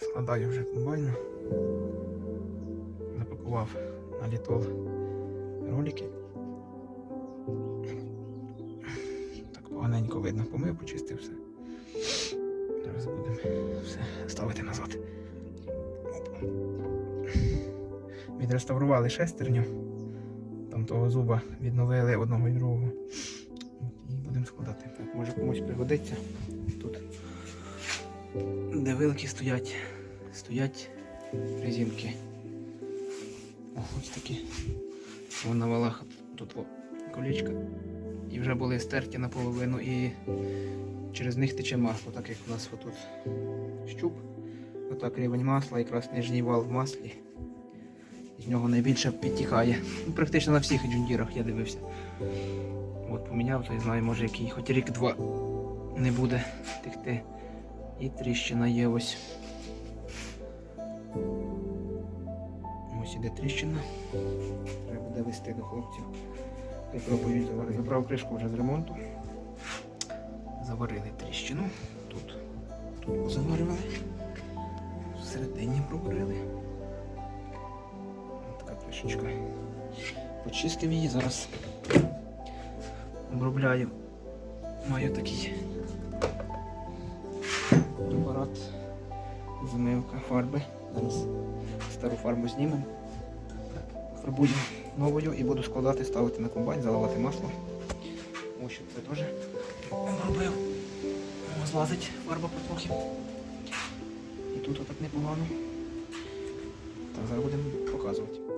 Складаю вже комбайну. Запакував на літол ролики. Так поганенько видно, помив, почистив все. Зараз будемо все ставити назад. Відреставрували шестерню. Там того зуба відновили одного і другого. І будемо складати. Може комусь пригодиться. Тут де вилки стоять, стоять резинки. Ось такі. Вон на валах тут колічка. І вже були стерті наполовину і через них тече масло, так як у нас отут щуп. Отак рівень масла, якраз нижній вал в маслі. З нього найбільше підтікає. Ну, практично на всіх джундірах я дивився. От поміняв, то я знаю, може який хоч рік-два не буде текти. І тріщина є ось. Ось іде тріщина. Треба буде вести до хлопців. Я заварити. Забрав кришку вже з ремонту. Заварили тріщину. Тут, тут заварювали. Всередині проварили. Ось така кришечка. Почистив її, зараз обробляю. Маю такий апарат, змивка фарби. Зараз стару фарбу знімемо. Фарбую новою і буду складати, ставити на комбайн, заливати масло. Ось що це теж робив. Злазить фарба потрохи. І тут отак непогано. Так, зараз будемо показувати.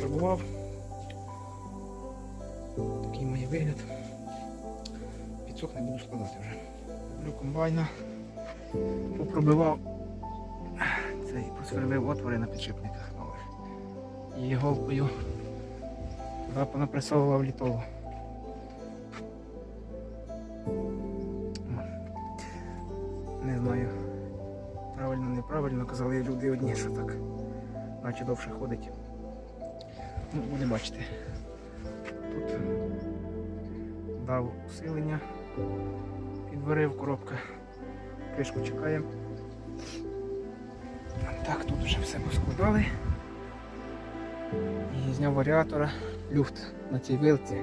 Пробував. Такий має вигляд. Підсох не буду складати вже. Люблю комбайна. Попробивав цей просверлив отвори на підшипниках нових. І голкою туди понапресовував Правильно, казали люди одні, що так. Наче довше ходить. Ну, будемо бачити. Тут дав усилення, підварив коробка, кришку чекає. Так, тут вже все поскладали. І зняв варіатора, люфт на цій вилці.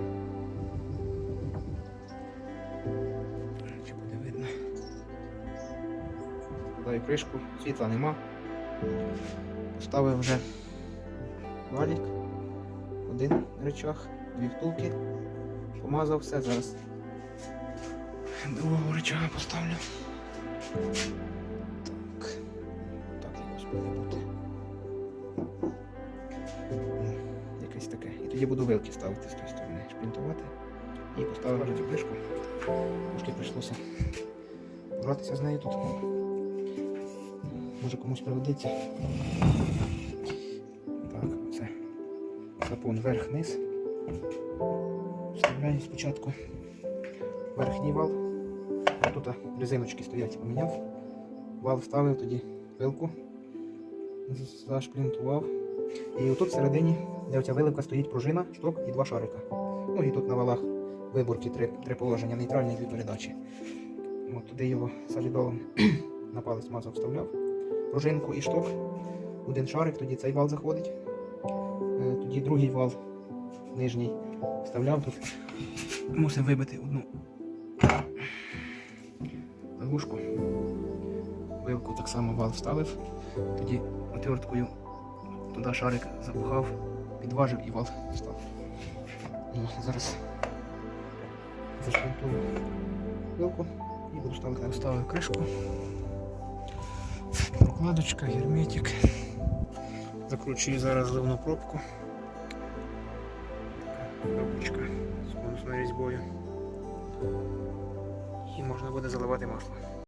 Складаю кришку, світла нема. Поставив вже валік один речах, дві втулки, помазав все, зараз другого речага поставлю. Так, так якось має бути. Якесь таке. І тоді буду вилки ставити з тої сторони, шпінтувати. І поставив цю кришку. Трошки прийшлося гратися з нею тут. Може комусь пригодиться. Так, це сапун вверх-вниз. Вставляю спочатку верхній вал. Тут резиночки стоять, поміняв. Вал вставив, тоді вилку зашплінтував. І отут всередині, де оця виливка стоїть пружина, шток і два шарика. Ну і тут на валах виборки три, три положення, нейтральні дві передачі. От туди його солідолом на палець мазок вставляв. Пружинку і шток. Один шарик, тоді цей вал заходить. Е, Тоді другий вал нижній вставляв тут. Мусив вибити одну лягушку. Вилку так само вал вставив. Тоді отверткою туди шарик запухав, підважив і вал встав. І зараз зашпунтую вилку і буду ставити вставив кришку. Прокладочка, герметик. Закручую зараз ливну пробку. Пробочка з конусною різьбою. І можна буде заливати масло.